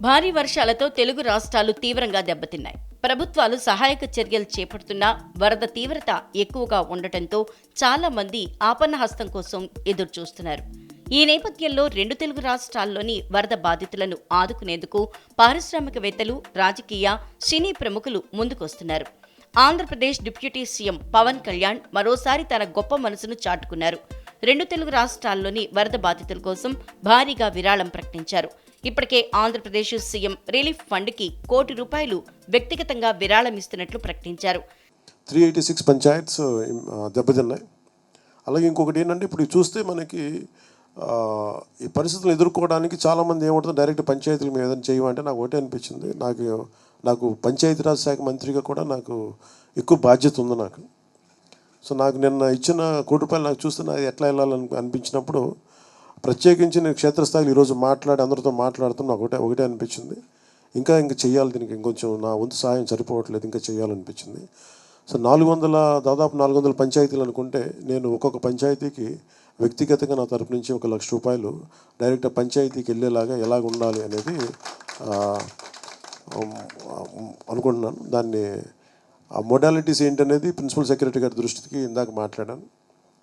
భారీ వర్షాలతో తెలుగు రాష్ట్రాలు తీవ్రంగా దెబ్బతిన్నాయి. ప్రభుత్వాలు సహాయక చర్యలు చేపడుతున్నా వరద తీవ్రత ఎక్కువగా ఉండటంతో చాలా మంది ఆపన్నహస్తం కోసం ఎదురుచూస్తున్నారు. ఈ నేపథ్యంలో రెండు తెలుగు రాష్ట్రాల్లోని వరద బాధితులను ఆదుకునేందుకు పారిశ్రామికవేత్తలు రాజకీయ సినీ ప్రముఖులు ముందుకొస్తున్నారు. ఆంధ్రప్రదేశ్ డిప్యూటీ సీఎం పవన్ కళ్యాణ్ మరోసారి తన గొప్ప మనసును చాటుకున్నారు. రెండు తెలుగు రాష్ట్రాల్లోని వరద బాధితుల కోసం భారీగా విరాళం ప్రకటించారు. ఇప్పటికే ఆంధ్రప్రదేశ్ సీఎం రిలీఫ్ ఫండ్కి కోటి రూపాయలు వ్యక్తిగతంగా విరాళమిస్తున్నట్లు ప్రకటించారు. త్రీ ఎయిటీ సిక్స్ పంచాయత్స్ దెబ్బతిన్నాయి. అలాగే ఇంకొకటి ఏంటంటే ఇప్పుడు చూస్తే మనకి ఈ పరిస్థితులు ఎదుర్కోవడానికి చాలామంది ఏమంటుంది డైరెక్ట్ పంచాయతీలు మీద ఏదైనా చేయమంటే నాకు ఒకటే అనిపించింది. నాకు నాకు పంచాయతీరాజ్ శాఖ మంత్రిగా కూడా నాకు ఎక్కువ బాధ్యత ఉంది నాకు. సో నాకు నిన్న ఇచ్చిన కోటి రూపాయలు నాకు చూస్తే నాకు ఎట్లా వెళ్ళాలని అనిపించినప్పుడు ప్రత్యేకించి నేను క్షేత్రస్థాయిలో ఈరోజు మాట్లాడి అందరితో మాట్లాడుతున్నా ఒకటే ఒకటే అనిపించింది. ఇంకా ఇంకా చేయాలి దీనికి ఇంకొంచెం నా వంతు సహాయం సరిపోవట్లేదు ఇంకా చేయాలనిపించింది సో నాలుగు వందల దాదాపు నాలుగు వందల పంచాయతీలు అనుకుంటే నేను ఒక్కొక్క పంచాయతీకి వ్యక్తిగతంగా నా తరపు నుంచి ఒక లక్ష రూపాయలు డైరెక్ట్ పంచాయతీకి వెళ్ళేలాగా ఎలాగ ఉండాలి అనేది అనుకుంటున్నాను. దాన్ని ఆ మొడాలిటీస్ ఏంటనేది ప్రిన్సిపల్ సెక్రటరీ గారి దృష్టికి ఇందాక మాట్లాడాను.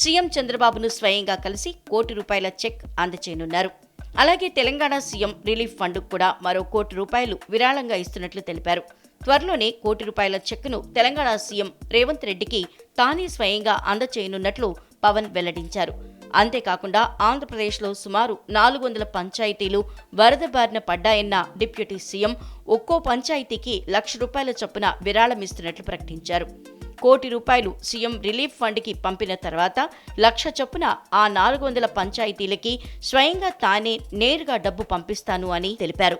సీఎం చంద్రబాబును స్వయంగా కలిసి కోటి రూపాయల చెక్ అందజేయనున్నారు అలాగే తెలంగాణ సీఎం రిలీఫ్ ఫండ్కు కూడా మరో కోటి రూపాయలు విరాళంగా ఇస్తున్నట్లు తెలిపారు. త్వరలోనే కోటి రూపాయల చెక్ను తెలంగాణ సీఎం రేవంత్ రెడ్డికి తానే స్వయంగా అందచేయనున్నట్లు పవన్ వెల్లడించారు. అంతేకాకుండా ఆంధ్రప్రదేశ్లో సుమారు నాలుగు వందల పంచాయతీలు వరద బారిన పడ్డాయన్న డిప్యూటీ సీఎం ఒక్కో పంచాయతీకి లక్ష రూపాయల చొప్పున విరాళం ఇస్తున్నట్లు ప్రకటించారు. కోటి రూపాయలు సీఎం రిలీఫ్ ఫండ్కి పంపిన తర్వాత లక్ష చొప్పున ఆ నాలుగు వందల పంచాయతీలకి స్వయంగా తానే నేరుగా డబ్బు పంపిస్తాను అని తెలిపారు.